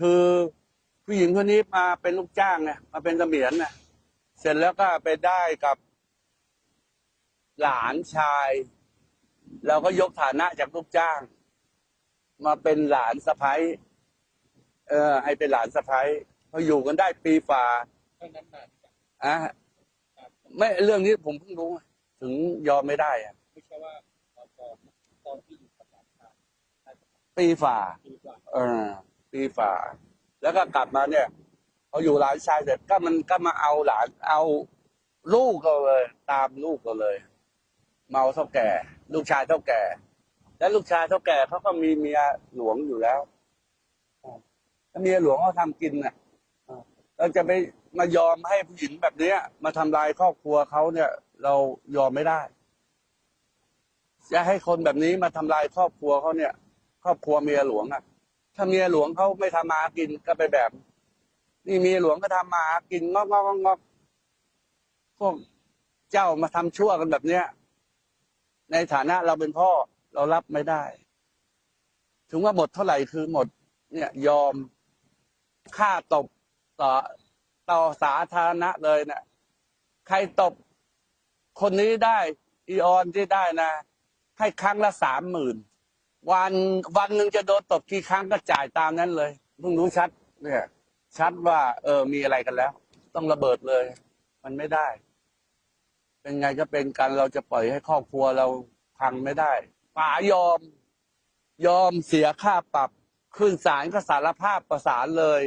คือผู้หญิงคนนี้มาเป็นลูกจ้างเนี่ยมาเป็นเสมียนเนี่ยเสร็จแล้วก็ไปได้กับหลานชายเราก็ยกฐานะจากลูกจ้าง มาเป็นหลานสะพ้ยเออ ให้เป็นหลานสะพ้ยพออยู่กันได้ปีฝ่าเท่านั้นนานจังอะไม่เรื่องนี้ผมเพิ่งรู้ ถึงยอมไม่ได้อะไม่ใช่ว่าตอนตอนตอนที่อยู่กับหลานชายได้สักปีฝ่าปีกว่าเออ ปีฝ่า แล้วก็กลับมาเนี่ยพออยู่หลานชายเสร็จก็มันก็มาเอาหลานเอาลูกก็เลย ตามลูกก็เลย เมาเท่าแก่ ลูกชายเท่าแก่ และลูกชายเท่าแก่เขาก็มีเมียหลวงอยู่แล้วถ้าเมียหลวงเขาทำกินน่ะเราจะไปมายอมให้ผู้หญิงแบบเนี้ย มาทำลายครอบครัวเขาเนี่ย เรายอมไม่ได้จะให้คนแบบนี้มาทำลายครอบครัวเขาเนี่ย ครอบครัวเมียหลวงอะ ถ้าเมียหลวงเขาไม่ทำมาหากินก็ไปแบบ นี่เมียหลวงก็ทำมาหากินงอกงอกงอกงอกพวกเจ้ามาทำชั่วกันแบบเนี้ย ในฐานะเราเป็นพ่อเรารับไม่ได้ ถึงว่าหมดเท่าไหร่คือหมด เนี่ย ยอมค่าตบต่อต่อสาธารณะเลยเนะี่ยใครตบคนนี้ได้ อีออนที่ได้นะ ให้ครั้งละสามหมื่น วันวันหนึ่งจะโดนตบกี่ครั้งก็จ่ายตามนั้นเลยเพิ่งรู้ชัด เนี่ย ชัดว่าเออมีอะไรกันแล้ว ต้องระเบิดเลย มันไม่ได้ เป็นไงก็เป็นกันเราจะปล่อยให้ครอบครัวเราพังไม่ได้ป๋ายอม ยอมเสียค่าปรับขึ้นศาลก็สารภาพประสานเลย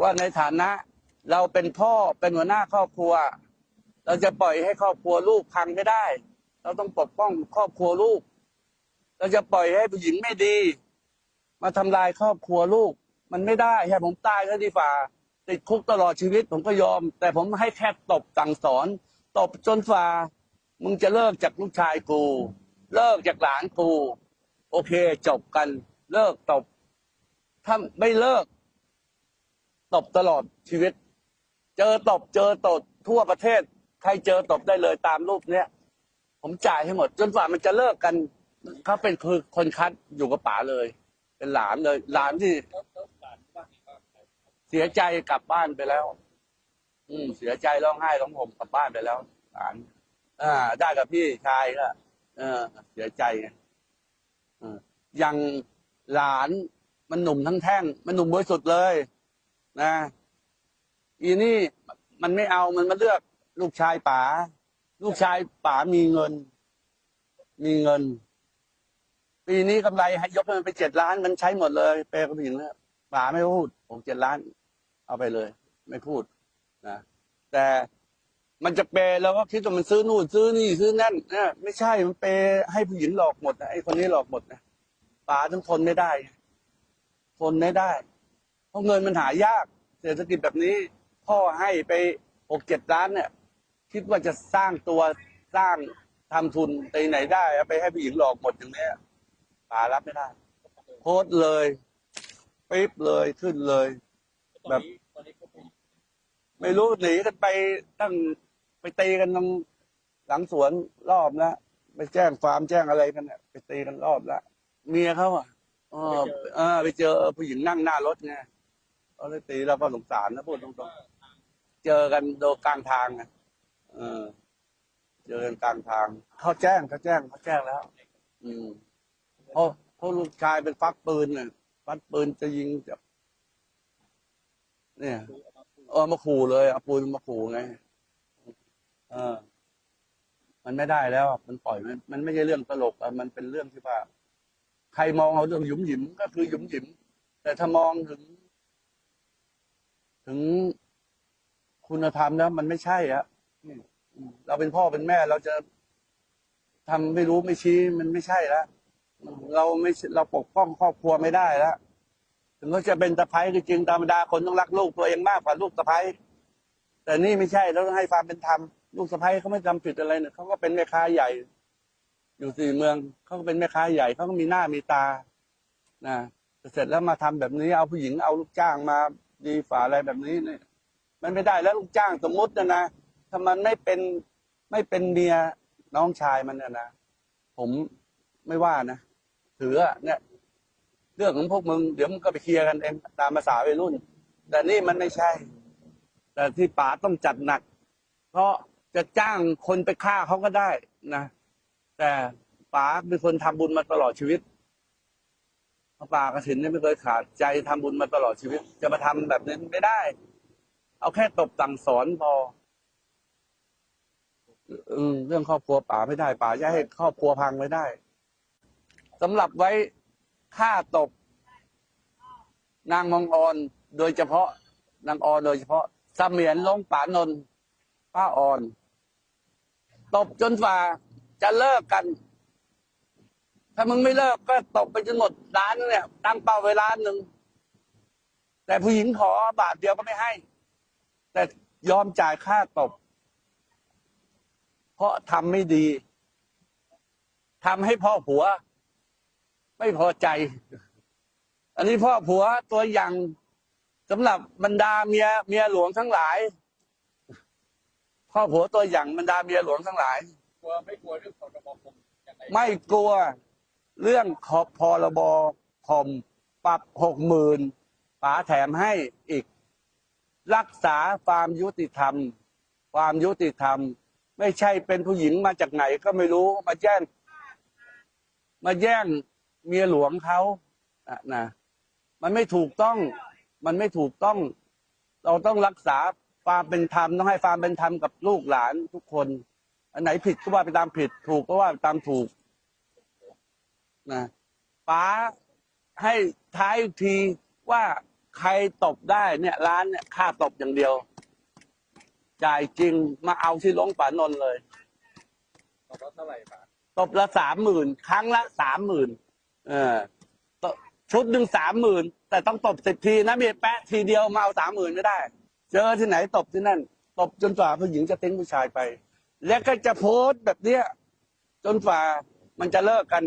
ว่าในฐานะ เราเป็นพ่อเป็นหัวหน้าครอบครัว เราจะปล่อยให้ครอบครัวลูกพังไม่ได้ เราต้องปกป้องครอบครัวลูก เราจะปล่อยให้ผู้หญิงไม่ดี มาทำลายครอบครัวลูก มันไม่ได้ให้ผมตายก็ดีฝ่าติดคุกตลอดชีวิตผมก็ยอม แต่ผมให้แค่ตบสั่งสอน ตบจนฝ่ามึงจะเลิกจากลูกชายกู เลิกจากหลานกู โอเคจบกัน เลิกตบ ถ้าไม่เลิก ตบตลอดชีวิต เจอตบเจอตบทั่วประเทศ ใครเจอตบได้เลยตามรูปเนี้ยผมจ่ายให้หมด จนฝ่ามันจะเลิกกัน เขาเป็นคือคนคัดอยู่กับป๋าเลย เป็นหลานเลย หลานที่ เสียใจกลับบ้านไปแล้ว อืม เสียใจร้องไห้ร้องห่มกลับบ้านไปแล้ว หลาน อ่า ได้กับพี่ชายก็เออ เสียใจไงออยังหลานมันหนุ่มทั้งแท่ง มันหนุ่มบริสุทธิ์เลย นะอีนี่มันไม่เอามันมาเลือกลูกชายป๋าลูกชายป๋ามีเงิน มีเงิน ปีนี้กำไรให้ยกมันไปเจ็ดล้านมันใช้หมดเลยเปย์กับผู้หญิงแล้วป๋าไม่พูดผมเจ็ดล้าน เอาไปเลย ไม่พูดนะแต่มันจะเปย์เราก็คิดว่ามันซื้อนู่นซื้อนี่ซื้อนั่นนี่ยไม่ใช่มันเปย์ให้ผู้หญิงหลอกหมดนะไอ้คนนี้หลอกหมดนะป๋าต้องทนไม่ได้ ทนไม่ได้ เพราะเงินมันหายาก เศรษฐกิจแบบนี้ พ่อให้ไปหกเจ็ดล้านเนี่ย คิดว่าจะสร้างตัวสร้างทำทุนไปไหนได้ไปให้ผู้หญิงหลอกหมดอย่างเนี้ย ป๋ารับไม่ได้โพสต์เลยปิ๊บเลยขึ้นเลยตอนนี้ตอนนี้ก็เป็นไม่รู้หนีกันไปตั้งไปตีกันตรงหลังสวนรอบแล้วไปแจ้งฟาร์มแจ้งอะไรกันเนี่ยไปตีกันรอบแล้วเมียเขาอะเออเออไปเจอผู้หญิงนั่งหน้ารถไงเขาเลยตีเราก็สงสารนะพูดตรงๆเจอกันโดยกลางทางไงเออ เจอกันกลางทางเขาแจ้งเขาแจ้งเขาแจ้งแล้ว อืม เพราะเพราะลูกชายเป็นฟักปืนเนี่ยฟักปืนจะยิงจะเนี่ยดูออกมาพูดเออมาขู่เลยเอาปืนมาขู่ไง เออ มันไม่ได้แล้วอะมันปล่อยมันมันไม่ใช่เรื่องตลกอะมันเป็นเรื่องที่ว่า ใครมองเอาเรื่องหยุมหยิมก็คือหยุมหยิม แต่ถ้ามองถึง ถึงคุณธรรมแล้วมันไม่ใช่อะเราเป็นพ่อเป็นแม่เราจะทำไม่รู้ไม่ชี้มันไม่ใช่แล้ว เราไม่เราปกป้องครอบครัวไม่ได้แล้วถึงเขาจะเป็นสะพ้ายก็จริงธรรมดาคนต้องรักลูกตัวเองมากกว่าลูกสะพ้ายแต่นี่ไม่ใช่เราต้องให้ความเป็นธรรมลูกสะพ้ายเขาไม่ทำผิดอะไรเนี่ยเขาก็เป็นแม่ค้าใหญ่ อยู่สี่เมืองเขาก็เป็นแม่ค้าใหญ่เขาก็มีหน้ามีตานะเสร็จแล้วมาทำแบบนี้ เอาผู้หญิงเอาลูกจ้างมาดีฝ่าอะไรแบบนี้เนี่ย มันไม่ได้แล้วลูกจ้างสมมตินะนะถ้ามันไม่เป็นไม่เป็นเมียน้องชายมันเนี่ยนะผมไม่ว่านะ ถือเนี่ยเรื่องของพวกมึงเดี๋ยวมึงก็ไปเคลียร์กันเองตามภาษาวัยรุ่น แต่นี่มันไม่ใช่ แต่ที่ป๋าต้องจัดหนัก เพราะจะจ้างคนไปฆ่าเขาก็ได้นะ แต่ป๋าเป็นคนทำบุญมาตลอดชีวิตพป่ากระถินเนี่ยไม่เคยขาดใจทำบุญมาตลอดชีวิต จะมาทำแบบนี้ไม่ได้ เอาแค่ตบสั่งสอนพออเรื่องครอบครัวป๋าไม่ได้ป๋าจะให้ครอบครัวพังไม่ได้ สำหรับไว้ฆ่าตบ นางมองออนโดยเฉพาะ นางออนโดยเฉพาะเสมียนลงป่านนท์ป้าออน ตบจนฝ่าจะเลิกกัน ถ้ามึงไม่เลิกก็ตบไปจนหมดร้านเนี่ย ตั้งเป้าไว้ร้านหนึ่งแต่ผู้หญิงขอบาทเดียวก็ไม่ให้ แต่ยอมจ่ายค่าตบ เพราะทำไม่ดีทำให้พ่อผัว ไม่พอใจ อันนี้พ่อผัวตัวอย่างสำหรับบรรดาเมียเมียหลวงทั้งหลาย พ่อผัวตัวอย่างบรรดาเมียหลวงทั้งหลาย กลัวไม่กลัวเรื่องของระบบผมยังไงไม่กลัวเรื่องขอพรบคอมปรับหกหมื่นป๋าแถมให้อีก รักษาความยุติธรรม ความยุติธรรม ไม่ใช่เป็นผู้หญิงมาจากไหนก็ไม่รู้มาแย่งมาแย่ง เมียหลวงเขาอะนะมันไม่ถูกต้อง มันไม่ถูกต้อง เราต้องรักษาความเป็นธรรมต้องให้ความเป็นธรรมกับลูกหลานทุกคน อันไหนผิดก็ว่าไปตามผิด ถูกก็ว่าไปตามถูกนะป้าให้ท้ายอีกทีว่าใครตบได้เนี่ยร้านเนี่ยค่าตบอย่างเดียว จ่ายจริงมาเอาที่ลงป่านนท์เลยตอบว่าเท่าไหร่ปะตบละสามหมื่นครั้งละสามหมื่น เออชุดหนึ่งสามหมื่นแต่ต้องตบสิบทีนะมีแปะทีเดียวมาเอาสามหมื่นไม่ได้ เจอที่ไหนตบที่นั่น ตบจนกว่าผู้หญิงจะทิ้งผู้ชายไป แล้วก็จะโพสต์แบบเนี้ยจนกว่ามันจะเลิกกัน